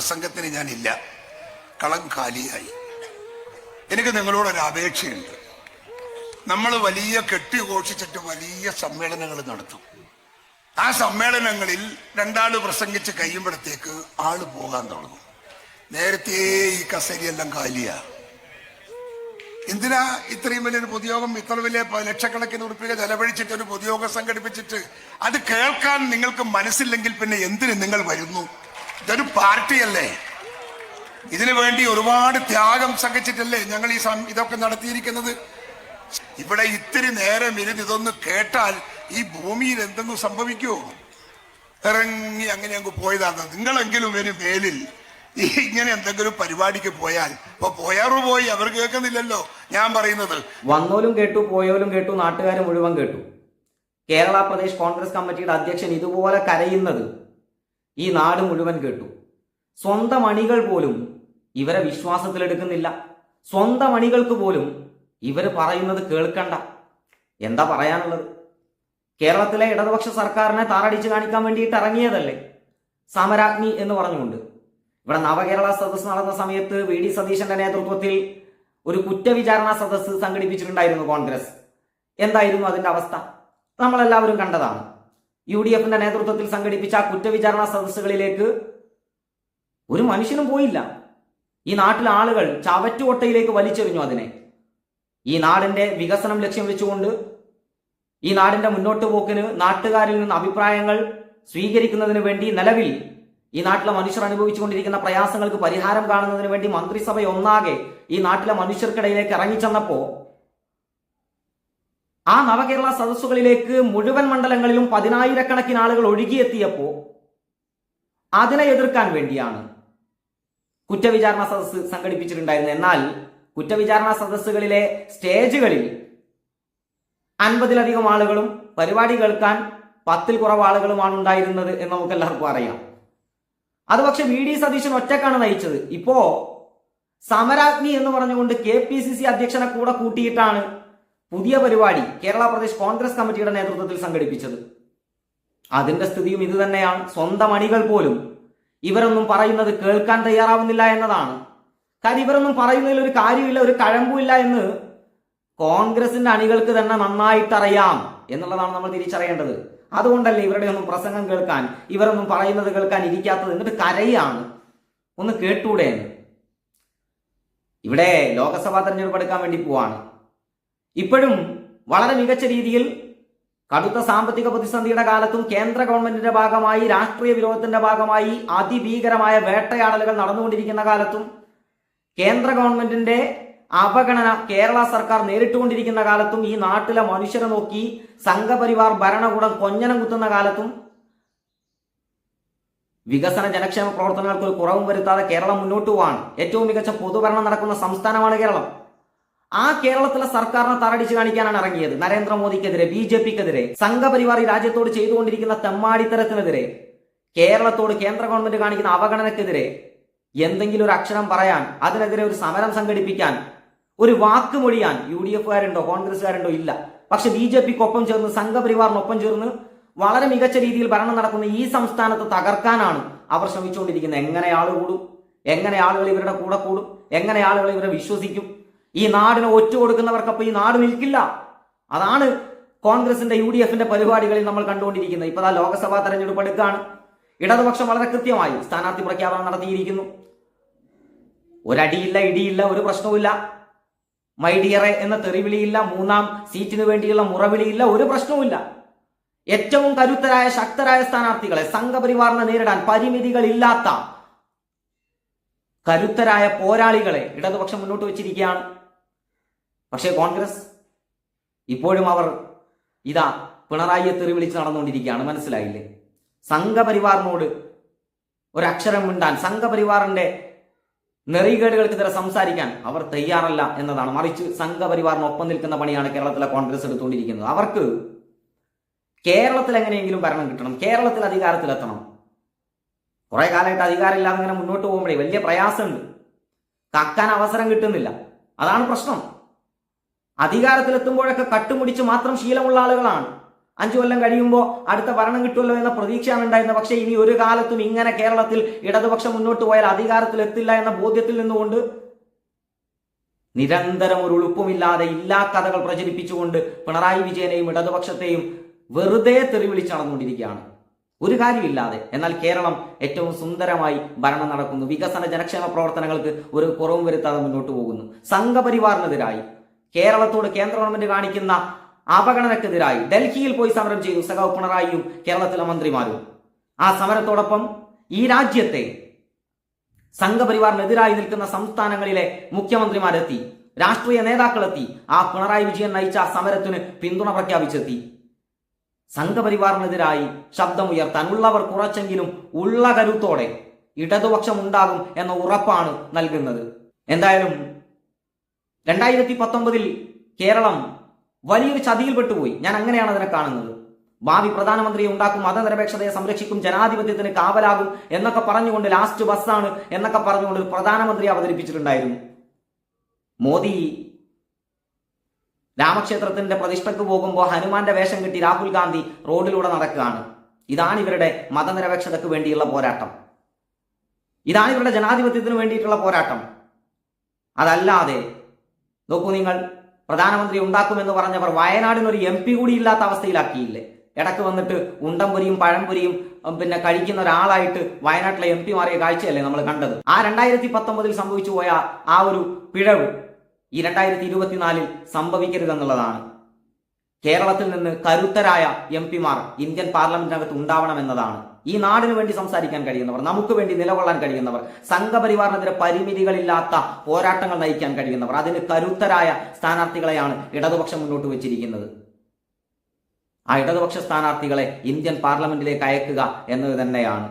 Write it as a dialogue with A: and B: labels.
A: പ്രസംഗത്തിന് ഞാനില്ല. കളം കാലിയായി. എനിക്ക് നിങ്ങളോടൊരു അപേക്ഷയുണ്ട്. നമ്മൾ വലിയ കെട്ടിഘോഷിച്ചിട്ട് വലിയ സമ്മേളനങ്ങൾ നടത്തും. ആ സമ്മേളനങ്ങളിൽ രണ്ടാൾ പ്രസംഗിച്ച് കഴിയുമ്പോഴത്തേക്ക് ആൾ പോകാൻ തുടങ്ങും. നേരത്തെ ഈ കസേരയെല്ലാം കാലിയാ. എന്തിനാ ഇത്രയും വലിയൊരു പൊതുയോഗം ഇത്ര വലിയ ലക്ഷക്കണക്കിന് ഉറുപ്പിക ചെലവഴിച്ചിട്ട് ഒരു പൊതുയോഗം സംഘടിപ്പിച്ചിട്ട് അത് കേൾക്കാൻ നിങ്ങൾക്ക് മനസ്സില്ലെങ്കിൽ പിന്നെ എന്തിന് നിങ്ങൾ വരുന്നു? ഇതൊരു പാർട്ടിയല്ലേ? ഇതിനു വേണ്ടി ഒരുപാട് ത്യാഗം സഹിച്ചിട്ടല്ലേ ഞങ്ങൾ ഈ ഇതൊക്കെ നടത്തിയിരിക്കുന്നത്? ഇവിടെ ഇത്തിരി നേരം ഇരുന്ന് ഇതൊന്ന് കേട്ടാൽ ഈ ഭൂമിയിൽ എന്തെങ്കിലും സംഭവിക്കുമോ ഇറങ്ങി അങ്ങനെ അങ്ങ് പോയതാണ് നിങ്ങളെങ്കിലും ഒരു മേലിൽ ഈ ഇങ്ങനെ എന്തെങ്കിലും പരിപാടിക്ക് പോയാൽ ഇപ്പൊ പോയാറു പോയി അവർ കേൾക്കുന്നില്ലല്ലോ. ഞാൻ പറയുന്നത്.
B: വന്നോലും കേട്ടു പോയോലും കേട്ടു നാട്ടുകാർ മുഴുവൻ കേട്ടു. കേരള പ്രദേശ് കോൺഗ്രസ് കമ്മിറ്റിയുടെ അധ്യക്ഷൻ ഇതുപോലെ കരയുന്നത് ഈ നാട് മുഴുവൻ കേട്ടു. സ്വന്തം അണികൾ പോലും ഇവരെ വിശ്വാസത്തിലെടുക്കുന്നില്ല. സ്വന്തം അണികൾക്ക് പോലും ഇവർ പറയുന്നത് കേൾക്കണ്ട. എന്താ പറയാനുള്ളത്? കേരളത്തിലെ ഇടതുപക്ഷ സർക്കാരിനെ താറടിച്ച് കാണിക്കാൻ വേണ്ടിയിട്ട് ഇറങ്ങിയതല്ലേ? സമരാഗ്നി എന്ന് പറഞ്ഞുകൊണ്ട്. ഇവിടെ നവകേരള സദസ്സ് നടന്ന സമയത്ത് വി ഡി സതീശന്റെ നേതൃത്വത്തിൽ ഒരു കുറ്റവിചാരണ സദസ്സ് സംഘടിപ്പിച്ചിട്ടുണ്ടായിരുന്നു കോൺഗ്രസ്. എന്തായിരുന്നു അതിന്റെ അവസ്ഥ? നമ്മളെല്ലാവരും കണ്ടതാണ്. യു ഡി എഫിന്റെ നേതൃത്വത്തിൽ സംഘടിപ്പിച്ച ആ കുറ്റവിചാരണ സദസ്സുകളിലേക്ക് ഒരു മനുഷ്യനും പോയില്ല. ഈ നാട്ടിലെ ആളുകൾ ചവറ്റുകൊട്ടയിലേക്ക് വലിച്ചെറിഞ്ഞു അതിനെ. ഈ നാടിന്റെ വികസനം ലക്ഷ്യം വെച്ചുകൊണ്ട് ഈ നാടിന്റെ മുന്നോട്ട് പോക്കിന് നാട്ടുകാരിൽ നിന്ന് അഭിപ്രായങ്ങൾ സ്വീകരിക്കുന്നതിന് വേണ്ടി നിലവിൽ ഈ നാട്ടിലെ മനുഷ്യർ അനുഭവിച്ചുകൊണ്ടിരിക്കുന്ന പ്രയാസങ്ങൾക്ക് പരിഹാരം കാണുന്നതിന് വേണ്ടി മന്ത്രിസഭ ഒന്നാകെ ഈ നാട്ടിലെ മനുഷ്യർക്കിടയിലേക്ക് ഇറങ്ങിച്ചെന്നപ്പോ ആ നവകേരള സദസ്സുകളിലേക്ക് മുഴുവൻ മണ്ഡലങ്ങളിലും പതിനായിരക്കണക്കിന് ആളുകൾ ഒഴുകിയെത്തിയപ്പോൾ അതിനെ എതിർക്കാൻ വേണ്ടിയാണ് കുറ്റവിചാരണ സദസ്സ് സംഘടിപ്പിച്ചിട്ടുണ്ടായിരുന്നത്. എന്നാൽ കുറ്റവിചാരണ സദസ്സുകളിലെ സ്റ്റേജുകളിൽ അൻപതിലധികം ആളുകളും പരിപാടി കേൾക്കാൻ പത്തിൽ കുറവ് ആളുകളുമാണ് ഉണ്ടായിരുന്നത് എന്ന് നമുക്ക് എല്ലാവർക്കും അറിയാം. അത് പക്ഷെ വി ഡി സതീശൻ ഒറ്റക്കാണ് നയിച്ചത്. ഇപ്പോ സമരാഗ്നി എന്ന് പറഞ്ഞുകൊണ്ട് കെ പി സി സി അധ്യക്ഷനെ കൂടെ കൂട്ടിയിട്ടാണ് പുതിയ പരിപാടി കേരള പ്രദേശ് കോൺഗ്രസ് കമ്മിറ്റിയുടെ നേതൃത്വത്തിൽ സംഘടിപ്പിച്ചത്. അതിന്റെ സ്ഥിതിയും ഇത് തന്നെയാണ്. സ്വന്തം അണികൾ പോലും ഇവരൊന്നും പറയുന്നത് കേൾക്കാൻ തയ്യാറാവുന്നില്ല എന്നതാണ്. കാര്യം ഇവരൊന്നും പറയുന്നതിൽ ഒരു കാര്യമില്ല ഒരു കഴമ്പുമില്ല എന്ന് കോൺഗ്രസിന്റെ അണികൾക്ക് തന്നെ നന്നായിട്ടറിയാം എന്നുള്ളതാണ് നമ്മൾ തിരിച്ചറിയേണ്ടത്. അതുകൊണ്ടല്ലേ ഇവരുടെ ഒന്നും പ്രസംഗം കേൾക്കാൻ ഇവരൊന്നും പറയുന്നത് കേൾക്കാൻ ഇരിക്കാത്തത്? എന്നിട്ട് കരയാണ്. ഒന്ന് കേട്ടൂടെ ഇവിടെ ലോക്സഭാ തെരഞ്ഞെടുപ്പ് എടുക്കാൻ വേണ്ടി പോവാണ്. ഇപ്പോഴും വളരെ മികച്ച രീതിയിൽ കടുത്ത സാമ്പത്തിക പ്രതിസന്ധിയുടെ കാലത്തും കേന്ദ്ര ഗവൺമെന്റിന്റെ ഭാഗമായി രാഷ്ട്രീയ വിരോധത്തിന്റെ ഭാഗമായി അതിഭീകരമായ വേട്ടയാടലുകൾ നടന്നുകൊണ്ടിരിക്കുന്ന കാലത്തും കേന്ദ്ര ഗവൺമെന്റിന്റെ അവഗണന കേരള സർക്കാർ നേരിട്ടുകൊണ്ടിരിക്കുന്ന കാലത്തും ഈ നാട്ടിലെ മനുഷ്യരെ നോക്കി സംഘപരിവാർ ഭരണകൂടം കൊഞ്ഞനം കുത്തുന്ന കാലത്തും വികസന ജനക്ഷേമ പ്രവർത്തനങ്ങൾക്ക് ഒരു കുറവും വരുത്താതെ കേരളം മുന്നോട്ട് പോവാണ്. ഏറ്റവും മികച്ച പൊതുഭരണം നടക്കുന്ന സംസ്ഥാനമാണ് കേരളം. ആ കേരളത്തിലെ സർക്കാരിനെ തറടിച്ച് കാണിക്കാനാണ് ഇറങ്ങിയത്. നരേന്ദ്രമോദിക്കെതിരെ ബി ജെ പിക്കെതിരെ സംഘപരിവാർ ഈ രാജ്യത്തോട് ചെയ്തുകൊണ്ടിരിക്കുന്ന തെമ്മാടിത്തരത്തിനെതിരെ കേരളത്തോട് കേന്ദ്ര ഗവൺമെന്റ് കാണിക്കുന്ന അവഗണനക്കെതിരെ എന്തെങ്കിലും ഒരു അക്ഷരം പറയാൻ അതിനെതിരെ ഒരു സമരം സംഘടിപ്പിക്കാൻ ഒരു വാക്ക് മൊഴിയാൻ യു ഡി എഫുകാരുണ്ടോ കോൺഗ്രസ്സുകാരുണ്ടോ ഇല്ല. പക്ഷെ ബി ജെ പിക്കൊപ്പം ചേർന്ന് സംഘപരിവാറിനൊപ്പം ചേർന്ന് വളരെ മികച്ച രീതിയിൽ ഭരണം നടക്കുന്ന ഈ സംസ്ഥാനത്ത് തകർക്കാനാണ് അവർ ശ്രമിച്ചുകൊണ്ടിരിക്കുന്നത്. എങ്ങനെ ആൾ കൂടും എങ്ങനെ ആളുകൾ ഇവരുടെ കൂടെ കൂടും? എങ്ങനെ ആളുകൾ ഇവരെ വിശ്വസിക്കും? ഈ നാടിനെ ഒറ്റ കൊടുക്കുന്നവർക്കപ്പോൾ ഈ നാട് നിൽക്കില്ല. അതാണ് കോൺഗ്രസിന്റെ യു ഡി എഫിന്റെ പരിപാടികളിൽ നമ്മൾ കണ്ടുകൊണ്ടിരിക്കുന്നത്. ഇപ്പൊ ആ ലോക്സഭാ തെരഞ്ഞെടുപ്പ് എടുക്കുകയാണ് ഇടതുപക്ഷം വളരെ കൃത്യമായി സ്ഥാനാർത്ഥി പ്രഖ്യാപനം നടത്തിയിരിക്കുന്നു. ഒരടിയില്ല ഇടിയില്ല ഒരു പ്രശ്നവുമില്ല. മൈഡിയറെ എന്ന തെറിവിളിയില്ല മൂന്നാം സീറ്റിനു വേണ്ടിയുള്ള മുറവിളിയില്ല ഒരു പ്രശ്നവുമില്ല. ഏറ്റവും കരുത്തരായ ശക്തരായ സ്ഥാനാർത്ഥികളെ സംഘപരിവാറിനെ നേരിടാൻ പരിമിതികളില്ലാത്ത കരുത്തരായ പോരാളികളെ ഇടതുപക്ഷം മുന്നോട്ട് വെച്ചിരിക്കുകയാണ്. പക്ഷേ കോൺഗ്രസ് ഇപ്പോഴും അവർ ഇതാ പിണറായിയെ തെറി വിളിച്ച് നടന്നുകൊണ്ടിരിക്കുകയാണ്. മനസ്സിലായില്ലേ? സംഘപരിവാറിനോട് ഒരക്ഷരം മിണ്ടാൻ സംഘപരിവാറിന്റെ നെറികേടുകൾക്കെതിരെ സംസാരിക്കാൻ അവർ തയ്യാറല്ല എന്നതാണ്. മറിച്ച് സംഘപരിവാറിനൊപ്പം നിൽക്കുന്ന പണിയാണ് കേരളത്തിലെ കോൺഗ്രസ് എടുത്തുകൊണ്ടിരിക്കുന്നത്. അവർക്ക് കേരളത്തിൽ എങ്ങനെയെങ്കിലും ഭരണം കിട്ടണം കേരളത്തിൽ അധികാരത്തിലെത്തണം. കുറെ കാലമായിട്ട് അധികാരമില്ലാതെ ഇങ്ങനെ മുന്നോട്ട് പോകുമ്പോഴേ വലിയ പ്രയാസമുണ്ട്. കാക്കാൻ അവസരം കിട്ടുന്നില്ല. അതാണ് പ്രശ്നം. അധികാരത്തിലെത്തുമ്പോഴൊക്കെ കട്ടുമുടിച്ച് മാത്രം ശീലമുള്ള ആളുകളാണ്. അഞ്ചു കൊല്ലം കഴിയുമ്പോൾ അടുത്ത ഭരണം കിട്ടുമല്ലോ എന്ന പ്രതീക്ഷയാണ് ഉണ്ടായിരുന്നത്. പക്ഷേ ഇനി ഒരു കാലത്തും ഇങ്ങനെ കേരളത്തിൽ ഇടതുപക്ഷം മുന്നോട്ട് പോയാൽ അധികാരത്തിൽ എത്തില്ല എന്ന ബോധ്യത്തിൽ നിന്നുകൊണ്ട് നിരന്തരം ഒരു ഉളുപ്പുമില്ലാതെ ഇല്ലാ കഥകൾ പ്രചരിപ്പിച്ചുകൊണ്ട് പിണറായി വിജയനെയും ഇടതുപക്ഷത്തെയും വെറുതെ തെറിവിളിച്ച് നടന്നുകൊണ്ടിരിക്കുകയാണ്. ഒരു കാര്യമില്ലാതെ. എന്നാൽ കേരളം ഏറ്റവും സുന്ദരമായി ഭരണം നടക്കുന്നു. വികസന ജനക്ഷേമ പ്രവർത്തനങ്ങൾക്ക് ഒരു കുറവും വരുത്താതെ മുന്നോട്ട് പോകുന്നു. സംഘപരിവാറിനെതിരായി കേരളത്തോട് കേന്ദ്ര ഗവൺമെന്റ് കാണിക്കുന്ന അവഗണനക്കെതിരായി ഡൽഹിയിൽ പോയി സമരം ചെയ്തു. സഖാവ് പിണറായിയും കേരളത്തിലെ മന്ത്രിമാരും. ആ സമരത്തോടൊപ്പം ഈ രാജ്യത്തെ സംഘപരിവാറിനെതിരായി നിൽക്കുന്ന സംസ്ഥാനങ്ങളിലെ മുഖ്യമന്ത്രിമാരെത്തി രാഷ്ട്രീയ നേതാക്കളെത്തി ആ പിണറായി വിജയൻ നയിച്ച ആ സമരത്തിന് പിന്തുണ പ്രഖ്യാപിച്ചെത്തി. സംഘപരിവാറിനെതിരായി ശബ്ദമുയർത്താൻ ഉള്ളവർ കുറച്ചെങ്കിലും ഉള്ള കരുത്തോടെ ഇടതുപക്ഷം ഉണ്ടാകും എന്ന ഉറപ്പാണ് നൽകുന്നത്. എന്തായാലും രണ്ടായിരത്തി പത്തൊമ്പതിൽ കേരളം വലിയൊരു ചതിയിൽപ്പെട്ടുപോയി ഞാൻ അങ്ങനെയാണ് അതിനെ കാണുന്നത്. ഭാവി പ്രധാനമന്ത്രിയെ ഉണ്ടാക്കും മതനിരപേക്ഷതയെ സംരക്ഷിക്കും ജനാധിപത്യത്തിന് കാവലാകും എന്നൊക്കെ പറഞ്ഞുകൊണ്ട് ലാസ്റ്റ് ബസ്സാണ് എന്നൊക്കെ പറഞ്ഞുകൊണ്ട് പ്രധാനമന്ത്രി അവതരിപ്പിച്ചിട്ടുണ്ടായിരുന്നു. മോദി രാമക്ഷേത്രത്തിന്റെ പ്രതിഷ്ഠക്ക് പോകുമ്പോൾ ഹനുമാന്റെ വേഷം കിട്ടി രാഹുൽ ഗാന്ധി റോഡിലൂടെ നടക്കുകയാണ്. ഇതാണ് ഇവരുടെ മതനിരപേക്ഷതയ്ക്ക് വേണ്ടിയുള്ള പോരാട്ടം. ഇതാണ് ഇവരുടെ ജനാധിപത്യത്തിന് വേണ്ടിയിട്ടുള്ള പോരാട്ടം. അതല്ലാതെ നോക്കൂ നിങ്ങൾ പ്രധാനമന്ത്രി ഉണ്ടാക്കുമെന്ന് പറഞ്ഞവർ വയനാടിനൊരു എം പി കൂടി ഇല്ലാത്ത അവസ്ഥയിലാക്കിയില്ലേ? ഇടയ്ക്ക് വന്നിട്ട് ഉണ്ടംപൊരിയും പഴംപൊരിയും പിന്നെ കഴിക്കുന്ന ഒരാളായിട്ട് വയനാട്ടിലെ എം പി മാറിയ കാഴ്ചയല്ലേ നമ്മൾ കണ്ടത്? ആ രണ്ടായിരത്തി പത്തൊമ്പതിൽ സംഭവിച്ചു പോയ ആ ഒരു പിഴവ് ഈ രണ്ടായിരത്തി ഇരുപത്തിനാലിൽ സംഭവിക്കരുതെന്നുള്ളതാണ്. കേരളത്തിൽ നിന്ന് കരുത്തരായ എം പിമാർ ഇന്ത്യൻ പാർലമെന്റിനകത്ത് ഉണ്ടാവണമെന്നതാണ്. ഈ നാടിനു വേണ്ടി സംസാരിക്കാൻ കഴിയുന്നവർ നമുക്ക് വേണ്ടി നിലകൊള്ളാൻ കഴിയുന്നവർ സംഘപരിവാറിനെതിരെ പരിമിതികളില്ലാത്ത പോരാട്ടങ്ങൾ നയിക്കാൻ കഴിയുന്നവർ അതിന് കരുത്തരായ സ്ഥാനാർത്ഥികളെയാണ് ഇടതുപക്ഷം മുന്നോട്ട് വെച്ചിരിക്കുന്നത്. ആ ഇടതുപക്ഷ സ്ഥാനാർത്ഥികളെ ഇന്ത്യൻ പാർലമെന്റിലേക്ക് അയക്കുക എന്നത് തന്നെയാണ്.